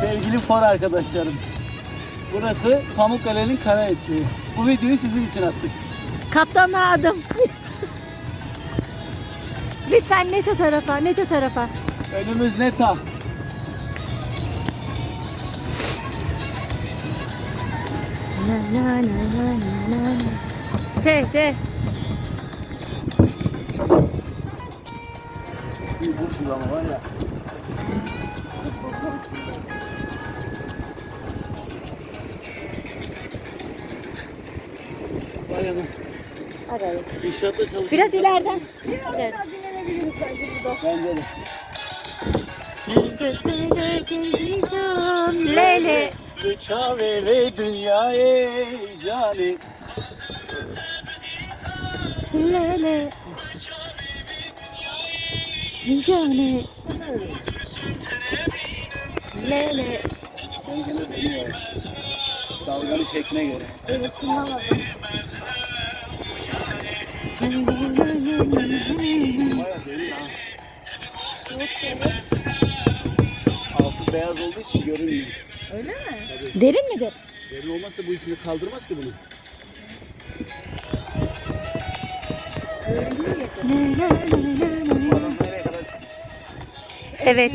Sevgili for arkadaşlarım. Burası Pamukkale'nin kara etkiği. Bu videoyu sizin için attık. Kaptanla adım. Lütfen net o tarafa, net o tarafa. Önümüz neta. Na, na, na, na, na, na. De, de. Bir ama var ya. Vay anam. Arayın. İnşaatta çalışıyoruz. Biraz ileriden. Evet. Bence de. Lele. Çavere dünyaya cani. Lele. Cane. Lele. Dalganı çekme göre. Evet, kullanmadım. Altı beyaz olduğu için görünmüyor. Derin midir? Derin olmazsa bu işini kaldırmaz ki bunu. Evet.